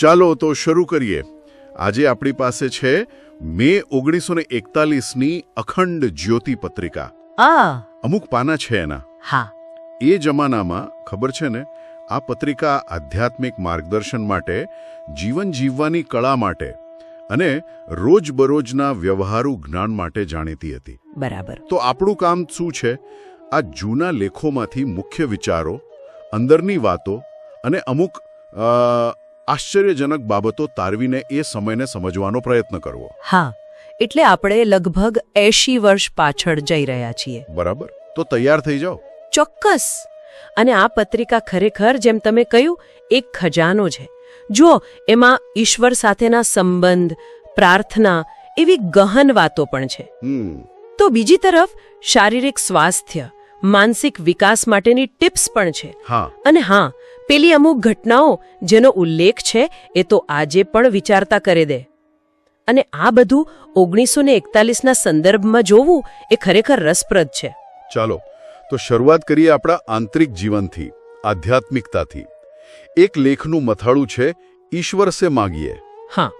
ચાલો તો શરૂ કરીએ. આજે આપણી પાસે છે મે ઓગણીસો ને એકતાલીસની અખંડ જ્યોતિ પત્રિકા. અમુક પાના છે એના. હા. એ જમાનામાં ખબર છે ને આ પત્રિકા આધ્યાત્મિક માર્ગદર્શન માટે જીવન જીવવાની કળા માટે અને રોજબરોજના વ્યવહારુ જ્ઞાન માટે જાણીતી હતી. બરાબર. તો આપણું કામ શું છે? આ જૂના લેખોમાંથી મુખ્ય વિચારો અંદરની વાતો અને અમુક આશ્ચર્યજનક બાબતો તારવીને એ સમયને સમજવાનો પ્રયત્ન કરવો. હા એટલે આપણે લગભગ એંશી વર્ષ પાછળ જઈ રહ્યા છીએ. બરાબર? તો તૈયાર થઈ જાઓ. ચોક્કસ. અને આ પત્રિકા ખરેખર જેમ તમે કહ્યું એક ખજાનો છે. જુઓ એમાં ઈશ્વર સાથેના સંબંધ પ્રાર્થના એવી ગહન વાતો પણ છે. તો બીજી તરફ શારીરિક સ્વાસ્થ્ય. માનસિક વિકાસ માટેની ટિપ્સ પણ છે. હા. અને હા પેલી અમુક ઘટનાઓ જેનો ઉલ્લેખ છે એ તો આજે પણ વિચારતા કરી દે. અને આ બધું ઓગણીસો ને એકતાલીસના સંદર્ભમાં જોવું એ ખરેખર રસપ્રદ છે. ચાલો તો શરૂઆત કરીએ આપણા આંતરિક જીવનથી આધ્યાત્મિકતાથી. એક લેખનું મથાળું છે ઈશ્વર સે માગીએ. હા.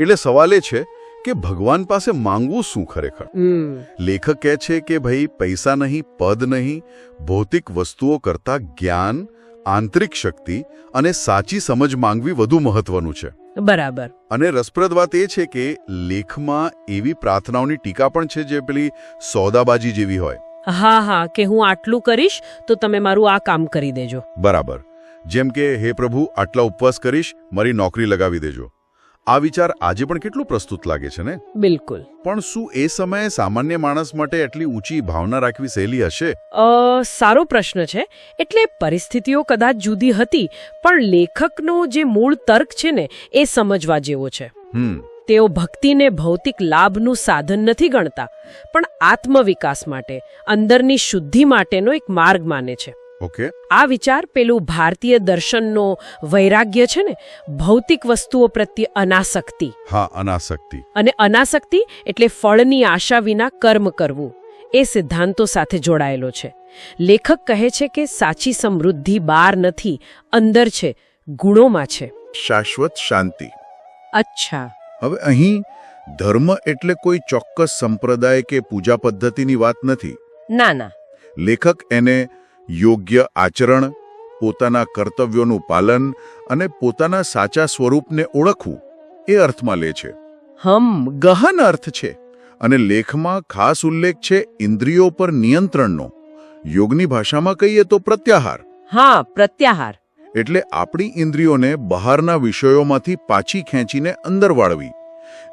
એટલે સવાલ એ છે કે ભગવાન પાસે માંગવું શું ખરેખર? લેખક કહે છે કે ભાઈ પૈસા નહીં પદ નહીં ભૌતિક વસ્તુઓ કરતા જ્ઞાન આંતરિક શક્તિ અને સાચી સમજ માંગવી વધુ મહત્વનું છે. બરાબર. અને રસપ્રદ વાત એ છે કે લેખમાં એવી પ્રાર્થનાઓની ટીકા પણ છે જે પેલી સોદાબાજી જેવી હોય. હા હા કે હું આટલું કરીશ તો તમે મારું આ કામ કરી દેજો. બરાબર. જેમ કે હે પ્રભુ આટલા ઉપવાસ કરીશ મારી નોકરી લગાવી દેજો. આ વિચાર આજે પણ કેટલું પ્રસ્તુત લાગે છે ને? બિલકુલ. પણ શું એ સમયે સામાન્ય માણસ માટે એટલી ઊંચી ભાવના રાખવી સહેલી હશે? સારો પ્રશ્ન છે. એટલે પરિસ્થિતિઓ કદાચ જુદી હતી પણ લેખકનો જે મૂળ તર્ક છે ને એ સમજવા જેવો છે. હમ. તેઓ ભક્તિને ભૌતિક લાભનું સાધન નથી ગણતા પણ આત્મવિકાસ માટે અંદરની શુદ્ધિ માટેનો એક માર્ગ માને છે. ઓકે. આ વિચાર પેલું ભારતીય દર્શનનો વૈરાગ્ય છે ને ભૌતિક વસ્તુઓ પ્રત્યે અનાસક્તિ. હા અનાસક્તિ. અને અનાસક્તિ એટલે ફળની આશા વિના કર્મ કરવું. એ સિદ્ધાંતો સાથે જોડાયેલો છે. લેખક કહે છે કે સાચી સમૃદ્ધિ બહાર નથી અંદર છે ગુણોમાં છે. શાશ્વત શાંતિ. અચ્છા. હવે અહીં ધર્મ એટલે કોઈ ચોક્કસ સંપ્રદાય કે પૂજા પદ્ધતિની વાત નથી. ના ના. લેખક એને યોગ્ય આચરણ પોતાના કર્તવ્યોનું પાલન અને પોતાના સાચા સ્વરૂપને ઓળખવું એ અર્થમાં લે છે. હમ ગહન અર્થ છે. અને લેખમાં ખાસ ઉલ્લેખ છે ઇન્દ્રિયો પર નિયંત્રણનો. યોગની ભાષામાં કહીએ તો પ્રત્યાહાર. હા પ્રત્યાહાર. એટલે આપણી ઇન્દ્રિયોને બહારના વિષયોમાંથી પાછી ખેંચીને અંદર વાળવી.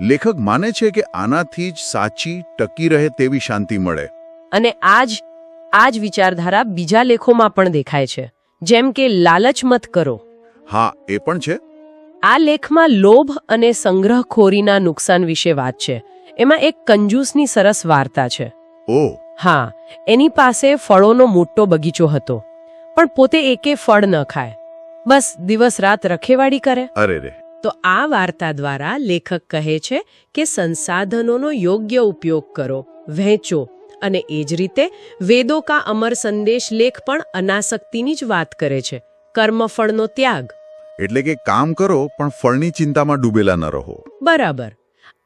લેખક માને છે કે આનાથી જ સાચી ટકી રહે તેવી શાંતિ મળે. અને આજ આ જ વિચારધારા બીજા લેખોમાં પણ દેખાય છે. જેમ કે લાલચ મત કરો. હા એ પણ છે. આ લેખમાં લોભ અને સંગ્રહખોરીના નુકસાન વિશે વાત છે. એમાં એક કંજૂસની સરસ વાર્તા છે. ઓ. હા એની પાસે ફળોનો મોટો બગીચો હતો. પણ પોતે એકે ફળ ન ખાય. બસ દિવસ રાત રખેવાડી કરે. અરે રે. તો આ વાર્તા દ્વારા લેખક કહે છે કે સંસાધનોનો યોગ્ય ઉપયોગ કરો વહેંચો અને એ જ રીતે વેદો કા અમર સંદેશ લેખ પણ અનાસક્તિની જ વાત કરે છે. કર્મફળનો ત્યાગ. એટલે કે કામ કરો પણ ફળની ચિંતામાં ડૂબેલા ન રહો. બરાબર.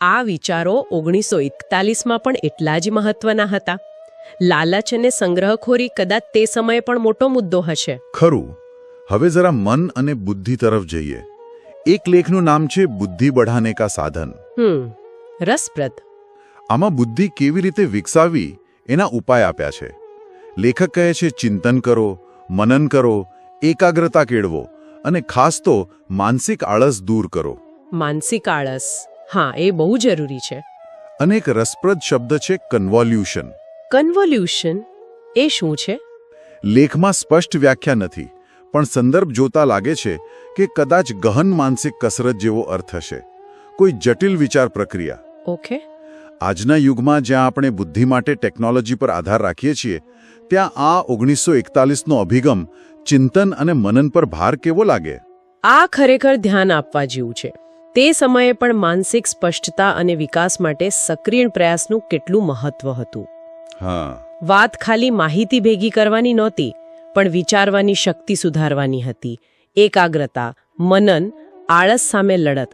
આ વિચારો ઓગણીસો એકતાલીસમાં પણ એટલા જ મહત્વના હતા. લાલચ અને સંગ્રહખોરી કદાચ તે સમયે પણ મોટો મુદ્દો હશે. ખરું. હવે જરા મન અને બુદ્ધિ તરફ જઈએ. એક લેખનું નામ છે બુદ્ધિ બઢાને કા સાધન. હમ. રસપ્રદ. આમાં બુદ્ધિ કેવી રીતે વિકસાવવી એના ઉપાય આપ્યા છે. લેખક કહે છે ચિંતન કરો મનન કરો એકાગ્રતા કેળવો અને ખાસ તો માનસિક આળસ દૂર કરો. માનસિક આળસ. હા એ બહુ જરૂરી છે. અને એક રસપ્રદ શબ્દ છે કન્વોલ્યુશન કન્વોલ્યુશન એ શું છે? લેખમાં સ્પષ્ટ વ્યાખ્યા નથી પણ સંદર્ભ જોતા લાગે છે કે કદાચ ગહન માનસિક કસરત જેવો અર્થ હશે. કોઈ જટિલ વિચાર પ્રક્રિયા. ઓકે. આજના યુગમાં જ્યાં આપણે બુદ્ધિ માટે ટેકનોલોજી પર આધાર રાખીએ છીએ ત્યાં આ ઓગણીસો એકતાલીસનો અભિગમ ચિંતન અને મનન પર ભાર કેવો લાગે? આ ખરેખર ધ્યાન આપવા જેવું છે. તે સમયે પણ માનસિક સ્પષ્ટતા અને વિકાસ માટે સક્રિય પ્રયાસનું કેટલું મહત્વ હતું. હા. વાત ખાલી માહિતી ભેગી કરવાની નહોતી પણ વિચારવાની શક્તિ સુધારવાની હતી. એકાગ્રતા મનન આળસ સામે લડત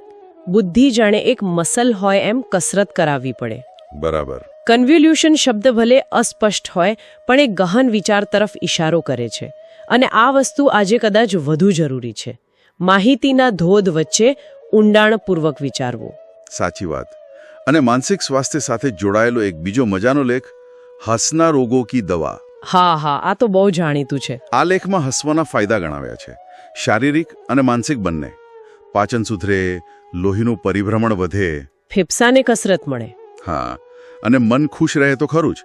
બુદ્ધિ જાણે એક મસલ હોય એમ કસરત કરાવવી પડે. બરાબર. કન્વ્યુલ્યુશન શબ્દ ભલે અસ્પષ્ટ હોય પણ એ ગહન વિચાર તરફ ઇશારો કરે છે. અને આ વસ્તુ આજે કદાચ વધુ જરૂરી છે. માહિતીના ધોધ વચ્ચે ઊંડાણપૂર્વક વિચારવું. સાચી વાત. અને માનસિક સ્વાસ્થ્ય સાથે જોડાયેલો એક બીજો મજાનો લેખ હસના રોગો કી દવા. હા હા આ તો બહુ જાણીતું છે. આ લેખમાં હસવાના ફાયદા ગણાવ્યા છે. શારીરિક અને માનસિક બંને. પાચન સુધરે લોહીનું પરિભ્રમણ વધે. ફેફસાને કસરત મળે. હા અને મન ખુશ રહે તો ખરું જ.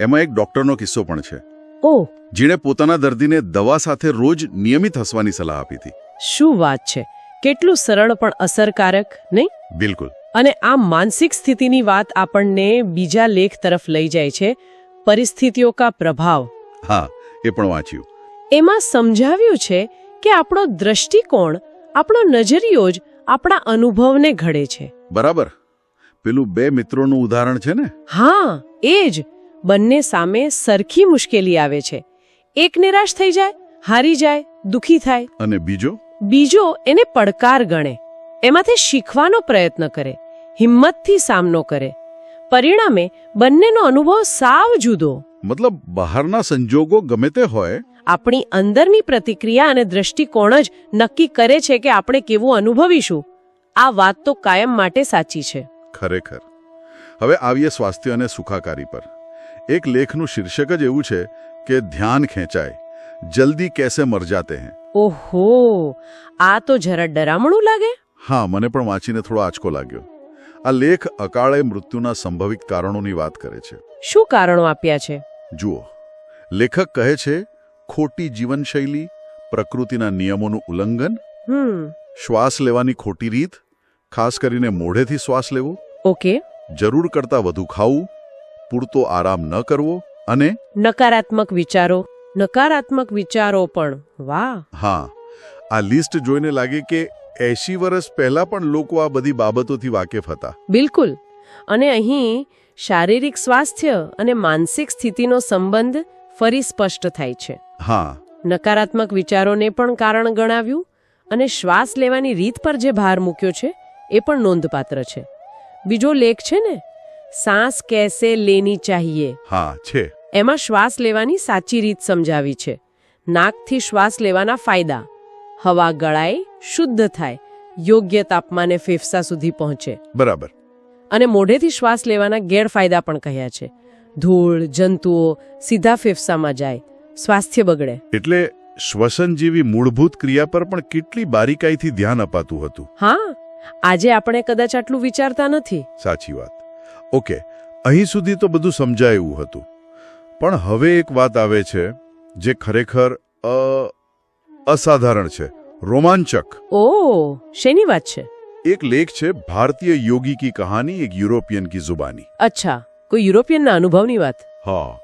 એમાં એક ડોક્ટરનો કિસ્સો પણ છે. ઓ! જેણે પોતાના દર્દીને દવા સાથે રોજ નિયમિત હસવાની સલાહ આપી હતી. શું વાત છે? કેટલું સરળ પણ અસરકારક નહીં? બિલકુલ. અને આ માનસિક સ્થિતિની વાત આપણને બીજા લેખ તરફ લઈ જાય છે પરિસ્થિતિઓ કા પ્રભાવ. હા એ પણ વાંચ્યું. એમાં સમજાવ્યું છે કે આપણો દ્રષ્ટિકોણ આપણો નજરિયો જ આપણા અનુભવને ઘડે છે. બરાબર. પેલું બે મિત્રોનું ઉદાહરણ છે ને? હા એ જ. બંને સામે સરખી મુશ્કેલી આવે છે. એક નિરાશ થઈ જાય હારી જાય દુખી થાય. અને બીજો? બીજો એને પડકાર ગણે. એમાંથી શીખવાનો પ્રયત્ન કરે હિંમતથી સામનો કરે. પરિણામે બંનેનો અનુભવ સાવ જુદો. મતલબ બહારના સંજોગો ગમે તે હોય આપણી અંદરની પ્રતિક્રિયા અને દ્રષ્ટિકોણ જ નક્કી કરે છે કે આપણે કેવું અનુભવીશું. આ વાત તો કાયમ માટે સાચી છે. ખરેખર. હવે આવીએ સ્વાસ્થ્ય અને સુખાકારી પર. એક લેખનું શીર્ષક જ એવું છે કે ધ્યાન ખેંચાય જલ્દી કેસે મર જાતે हैं ઓહો! આ તો જરા ડરામણું લાગે? હા મને પણ વાંચીને થોડો આંચકો લાગ્યો. આ લેખ અકાળે મૃત્યુના સંભવિત કારણોની વાત કરે છે. શું કારણો આપ્યા છે? જુઓ. લેખક કહે છે ખોટી જીવનશૈલી પ્રકૃતિના નિયમોનું ઉલ્લંઘન શ્વાસ લેવાની ખોટી રીત ખાસ કરીને મોઢેથી શ્વાસ લેવો ઓકે. જરૂર કરતાં વધુ ખાવું પૂરતો આરામ ન કરવો અને નકારાત્મક વિચારો. નકારાત્મક વિચારો પણ. વાહ. હા આ લિસ્ટ જોઈને લાગે કે એંશી વર્ષ પહેલા પણ લોકો આ બધી બાબતોથી વાકેફ હતા. બિલકુલ. અને અહીં શારીરિક સ્વાસ્થ્ય અને માનસિક સ્થિતિનો સંબંધ ફરી સ્પષ્ટ થાય છે. હા. નકારાત્મક વિચારોને પણ કારણ ગણાવ્યું અને શ્વાસ લેવાની રીત પર જે ભાર મૂક્યો છે એ પણ નોંધપાત્ર છે. બીજો લેખ છે ને સાસ કેસે લેની ચાહીએ? હા છે. એમાં શ્વાસ લેવાની સાચી રીત સમજાવી છે. નાકથી શ્વાસ લેવાના ફાયદા. હવા ગળાય શુદ્ધ થાય યોગ્ય તાપમાને ફેફસા સુધી પહોંચે. બરાબર. અને મોઢેથી શ્વાસ લેવાના ગેરફાયદા પણ કહ્યા છે. ધૂળ જંતુઓ સીધા ફેફસામાં જાય સ્વાસ્થ્ય બગડે. એટલે શ્વસન જેવી મૂળભૂત ક્રિયા પર પણ કેટલી બારીકાઈથી ધ્યાન અપાતું હતું? હા આજે આપણે કદાચ આટલું વિચારતા નથી. સાચી વાત. ઓકે અહીં સુધી તો બધું સમજાય હતું. પણ હવે એક વાત આવે છે જે ખરેખર અ અસાધારણ છે રોમાંચક. ઓ શેની વાત છે? એક લેખ છે ભારતીય યોગી કી કહાની એક યુરોપિયન કી જુબાની અચ્છા. કોઈ યુરોપિયનના અનુભવની વાત? હા.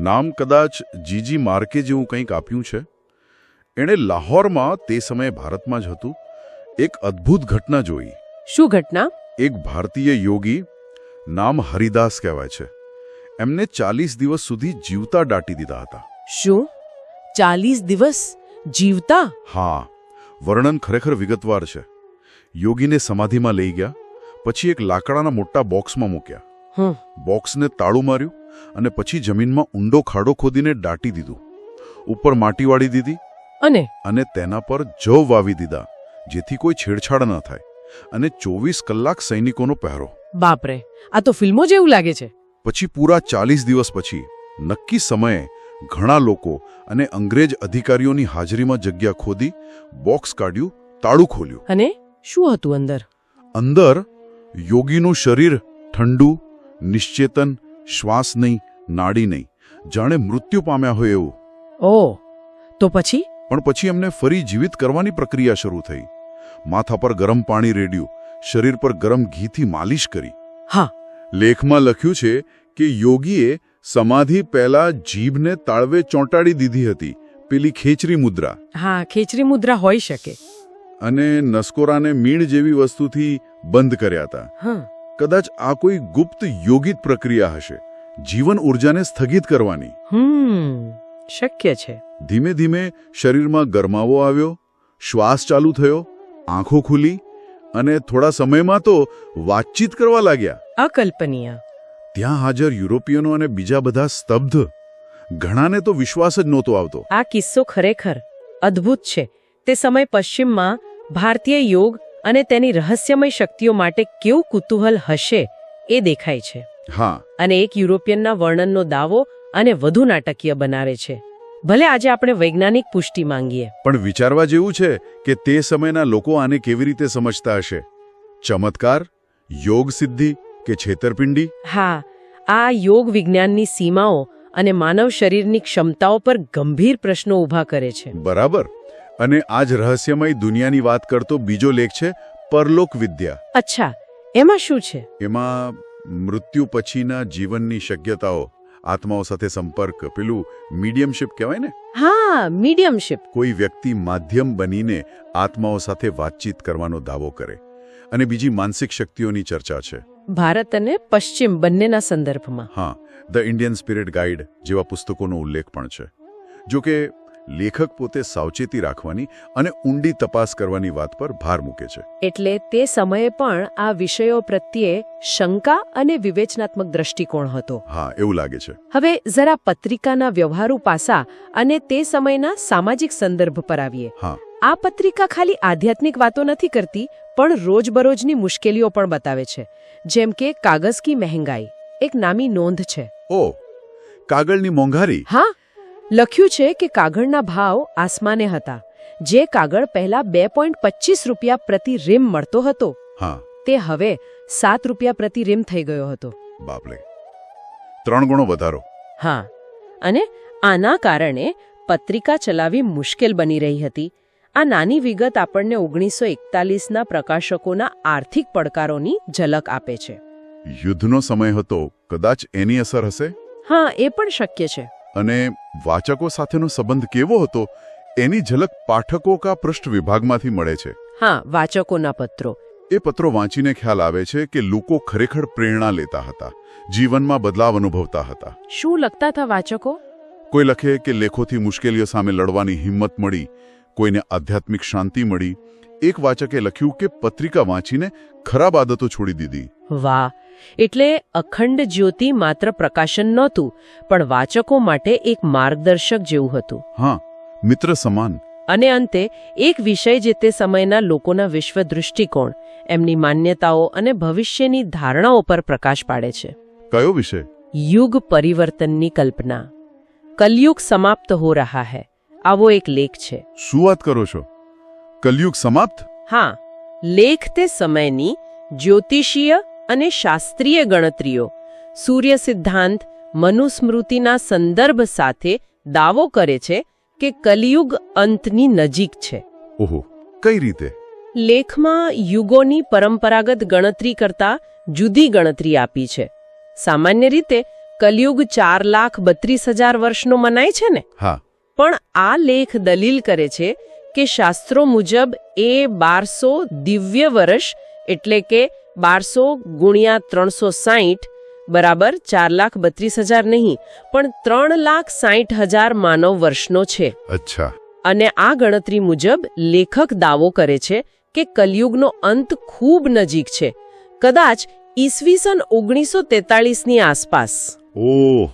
નામ કદાચ જીજી માર્કે જેવું કંઈક આપ્યું છે. એણે લાહોરમાં તે સમયે ભારતમાં જ હતું. એક અદ્ભુત ઘટના જોઈ. શું ઘટના? એક ભારતીય યોગી નામ હરિદાસ કહેવાય છે. એમને ચાલીસ દિવસ સુધી જીવતા દાટી દીધા હતા. શું? ચાલીસ દિવસ જીવતા? હા. વર્ણન ખરેખર વિગતવાર છે. યોગીને સમાધિમાં લઈ ગયા પછી એક લાકડાના મોટા બોક્સમાં મૂક્યા. બોક્સને તાળું માર્યું અને પછી જમીનમાં ઊંડો ખાડો ખોદીને દાટી દીધું. ઉપર માટી વાળી દીધી અને? અને તેના પર જવ વાવી દીધા જેથી કોઈ છેડછાડ ન થાય અને ચોવીસ કલાક સૈનિકોનો પહેરો. બાપરે આ તો ફિલ્મો જેવું લાગે છે. પછી પૂરા ચાલીસ દિવસ પછી નક્કી સમયે ઘણા લોકો અને અંગ્રેજ અધિકારીઓની હાજરીમાં જગ્યા ખોદી બોક્સ કાઢ્યું તાળું ખોલ્યું. અને? શું હતું અંદર? અંદર યોગીનું શરીર ઠંડુ નિશ્ચેતન શ્વાસ નહીં નાડી નહીં. જાણે મૃત્યુ પામ્યા હોય એવું. ઓ તો પછી? પણ પછી એમને ફરી જીવિત કરવાની પ્રક્રિયા શરૂ થઈ. માથા પર ગરમ પાણી રેડ્યું શરીર પર ગરમ ઘીથી માલિશ કરી. હા. લેખમાં લખ્યું છે કે યોગીએ સમાધિ પહેલા જીભને તાળવે ચોંટાડી દીધી હતી પેલી ખેચરી મુદ્રા. હા ખેચરી મુદ્રા હોઈ શકે. અને નસકોરાને મીણ જેવી વસ્તુથી બંધ કર્યા હતા. હા. કદાચ આ કોઈ ગુપ્ત યોગિત પ્રક્રિયા હશે. જીવન ઉર્જાને સ્થગિત કરવાની. શક્ય છે. ધીમે ધીમે શરીરમાં ગરમાવો આવ્યો શ્વાસ ચાલુ થયો આંખો ખુલી અને થોડા સમયમાં તો વાતચીત કરવા લાગ્યા. અકલ્પનીય. ત્યાં હાજર યુરોપિયનો અને બીજા બધા સ્તબ્ધ. ઘણાને તો વિશ્વાસ જ નહોતો આવતો. આ કિસ્સો ખરેખર અદ્ભુત છે. તે સમય પશ્ચિમમાં ભારતીય યોગ અને તેની રહસ્યમય શક્તિઓ માટે કેવું કુતૂહલ હશે એ દેખાય છે. હા. અને એક યુરોપિયનના વર્ણનનો દાવો અને વધુ નાટકીય બનાવે છે. ભલે આજે આપણે વૈજ્ઞાનિક પુષ્ટિ માંગીએ. પણ વિચારવા જેવું છે કે તે સમયના લોકો આને કેવી રીતે સમજતા હશે? ચમત્કાર યોગ સિદ્ધિ કે છેતરપિંડી? હા આ યોગ વિજ્ઞાનની સીમાઓ અને માનવ શરીરની ક્ષમતાઓ પર ગંભીર પ્રશ્નો ઊભા કરે છે. બરાબર. અને આ જ રહસ્યમય દુનિયાની વાત કરતો બીજો લેખ છે પરલોક વિદ્યા. અચ્છા એમાં શું છે? એમાં મૃત્યુ પછીના જીવનની શક્યતાઓ આત્માઓ સાથે સંપર્ક પેલું મીડિયમશિપ કહેવાય ને? હા મીડિયમશિપ કોઈ વ્યક્તિ માધ્યમ બનીને આત્માઓ સાથે વાતચીત કરવાનો દાવો કરે. અને બીજી માનસિક શક્તિઓની ચર્ચા છે. ભારત અને પશ્ચિમ બંનેના સંદર્ભમાં. હા ધ ઇન્ડિયન સ્પિરિટ ગાઈડ જેવા પુસ્તકોનો ઉલ્લેખ પણ છે. જો કે લેખક પોતે સાવચેતી રાખવાની અને ઊંડી તપાસ કરવાની વાત પર ભાર મૂકે છે. એટલે તે સમયે પણ આ વિષયો પ્રત્યે શંકા અને વિવેચનાત્મક દ્રષ્ટિકોણ હતો. હા એવું લાગે છે. હવે જરા પત્રિકાના વ્યવહારુ પાસા અને તે સમયના સામાજિક સંદર્ભ પર આવીએ. હા. આ પત્રિકા ખાલી આધ્યાત્મિક વાતો નથી કરતી પણ રોજબરોજની મુશ્કેલીઓ પણ બતાવે છે. જેમ કે કાગઝ કી મહેંગાઈ એક નામી નોંધ છે. ઓ કાગળની મોંઘારી? હા. લખ્યું છે કે કાગળના ભાવ આસમાને હતા. જે કાગળ પહેલા બે પોઈન્ટ પચીસ રૂપિયા પ્રતિ રીમ મળતો હતો હા. તે હવે સાત રૂપિયા પ્રતિ રીમ થઈ ગયો હતો. બાપલે ત્રણ ગણો વધારો. હા. અને આના કારણે પત્રિકા ચલાવવી મુશ્કેલ બની રહી હતી. આ નાની વિગત આપણને ઓગણીસો એકતાલીસના પ્રકાશકોના આર્થિક પડકારોની ઝલક આપે છે. યુદ્ધનો સમય હતો. કદાચ એની અસર હશે? હા એ પણ શક્ય છે. અને વાચકો સાથેનો સંબંધ કેવો હતો એની ઝલક પાઠકો કા પૃષ્ઠ વિભાગમાંથી મળે છે. હા વાચકોના પત્રો. એ પત્રો વાંચીને ખ્યાલ આવે છે કે લોકો ખરેખર પ્રેરણા લેતા હતા જીવનમાં બદલાવ અનુભવતા હતા. શું લખતા હતા વાચકો? કોઈ લખે કે લેખોથી મુશ્કેલીઓ સામે લડવાની હિંમત મળી કોઈને આધ્યાત્મિક શાંતિ મળી એક વાચકે લખ્યું કે પત્રિકા વાંચીને ખરાબ આદતો છોડી દીધી. વાહ એટલે અખંડ જ્યોતિ માત્ર પ્રકાશન નહોતું પણ વાચકો માટે એક માર્ગદર્શક જેવું હતું. હા મિત્ર સમાન. અને અંતે એક વિષય જે તે સમયના લોકોના વિશ્વ દૃષ્ટિકોણ એમની માન્યતાઓ અને ભવિષ્યની ધારણાઓ પર પ્રકાશ પાડે છે. કયો વિષય? યુગ પરિવર્તનની કલ્પના. કલયુગ સમાપ્ત હો રહા હૈ. આવો એક લેખ છે. શું વાત કરો છો? કલયુગ સમાપ્ત? હા લેખ તે સમયની જ્યોતિષીય અને શાસ્ત્રીય ગણતરીઓ સૂર્ય સિદ્ધાંત મનુસ્મૃતિના સંદર્ભ સાથે દાવો કરે છે કે કલિયુગ અંતની નજીક છે. ઓહો કઈ રીતે? લેખમાં યુગોની પરંપરાગત ગણતરી કરતા જુદી ગણતરી આપી છે. સામાન્ય રીતે કલિયુગ ચાર લાખ બત્રીસ હજાર વર્ષનો મનાય છે ને? હા. પણ આ લેખ દલીલ કરે છે કે શાસ્ત્રો મુજબ એ બારસો દિવ્ય વર્ષ એટલે કે બારસો ગુણ્યા ત્રણસો સાહીઠ બરાબર ચાર લાખ બત્રીસ હજાર નહીં પણ ત્રણ લાખ સાહીઠ હજાર માનવ વર્ષનો છે. અચ્છા. અને આ ગણતરી મુજબ લેખક દાવો કરે છે કે કલયુગનો અંત ખૂબ નજીક છે. કદાચ ઈસવીસન ઓગણીસો તેતાળીસની આસપાસ. ઓહ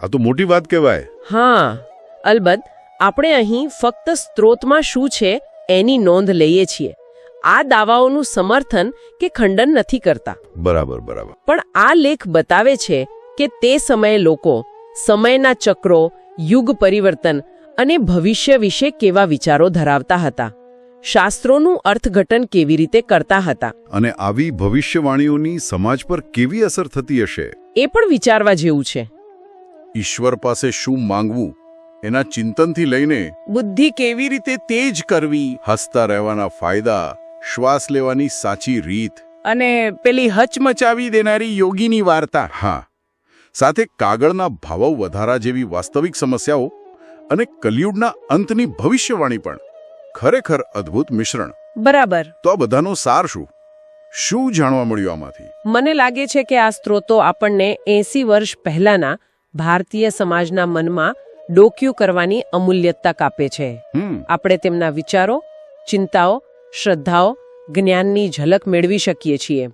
આ તો મોટી વાત કહેવાય. હા. અલબત્ત આપણે અહીં ફક્ત સ્ત્રોતમાં શું છે એની નોંધ લઈએ છીએ. આ દાવાઓનું સમર્થન કે ખંડન નથી કરતા. બરાબર બરાબર. પણ આ લેખ બતાવે છે કે તે સમયે લોકો સમયના ચક્રો યુગ પરિવર્તન અને ભવિષ્ય વિશે કેવા વિચારો ધરાવતા હતા. શાસ્ત્રોનું અર્થઘટન કેવી રીતે કરતા હતા. અને આવી ભવિષ્યવાણીઓની સમાજ પર કેવી અસર થતી હશે? એ પણ વિચારવા જેવું છે. ઈશ્વર પાસે શું માંગવું? એના ચિંતનથી લઈને બુદ્ધિ કેવી રીતે તેજ કરવી? હસતા રહેવાના ફાયદા શ્વાસ લેવાની સાચી રીત. અને પેલી હચમચાવી દેનારી યોગીની વાર્તા. હા. સાથે કાગળના ભાવ વધારા જેવી વાસ્તવિક સમસ્યાઓ અને કલિયુગના અંતની ભવિષ્યવાણી પણ. ખરેખર અદ્ભુત મિશ્રણ. બરાબર. તો આ બધાનો સાર શું? શું જાણવા મળ્યું આમાંથી? મને લાગે છે કે આ સ્ત્રોતો આપણને એસી વર્ષ પહેલાના ભારતીય સમાજના મનમાં ડોક્યું કરવાની અમૂલ્યતા કાપે છે. આપણે તેમના વિચારો ચિંતાઓ શ્રદ્ધાઓ જ્ઞાનની ઝલક મેળવી શકીએ છીએ.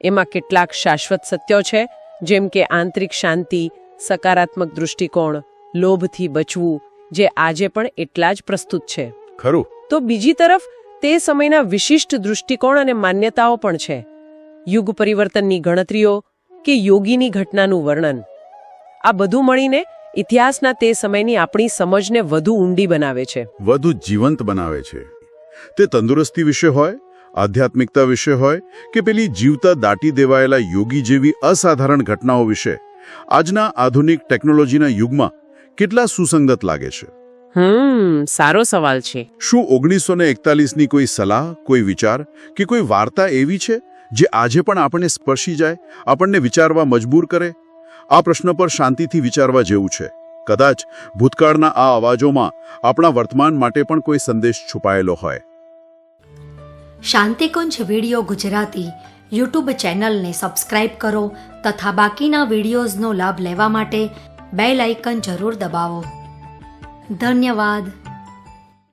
એમાં કેટલાક શાશ્વત સત્યો છે જેમ કે આંતરિક શાંતિ સકારાત્મક દૃષ્ટિકોણ લોભથી બચવું જે આજે પણ એટલા જ પ્રસ્તુત છે. ખરું. તો બીજી તરફ તે સમયના વિશિષ્ટ દૃષ્ટિકોણ અને માન્યતાઓ પણ છે. યુગ પરિવર્તનની ગણતરીઓ કે યોગીની ઘટનાનું વર્ણન. આ બધું મળીને ઇતિહાસના તે સમયની આપણી સમજને વધુ ઊંડી બનાવે છે. વધુ જીવંત બનાવે છે. તે તંદુરસ્તી વિશે હોય આધ્યાત્મિકતા વિશે હોય કે પેલી જીવતા દાટી દેવાયેલા યોગી જેવી અસાધારણ ઘટનાઓ વિશે આજના આધુનિક ટેકનોલોજીના યુગમાં કેટલા સુસંગત લાગે છે? હમ સારો સવાલ છે. શું ઓગણીસો ને એકતાલીસની કોઈ સલાહ કોઈ વિચાર કે કોઈ વાર્તા એવી છે જે આજે પણ આપણને સ્પર્શી જાય આપણને વિચારવા મજબૂર કરે? આ પ્રશ્ન પર શાંતિથી વિચારવા જેવું છે. કદાચ ભૂતકાળના આ અવાજોમાં આપણા વર્તમાન માટે પણ કોઈ સંદેશ છુપાયેલો હોય. શાંતિકુંજ વિડિયો ગુજરાતી યુટ્યુબ ચેનલને સબસ્ક્રાઇબ કરો તથા બાકીના વિડીયોઝનો લાભ લેવા માટે બેલ આઇકન જરૂર દબાવો. ધન્યવાદ.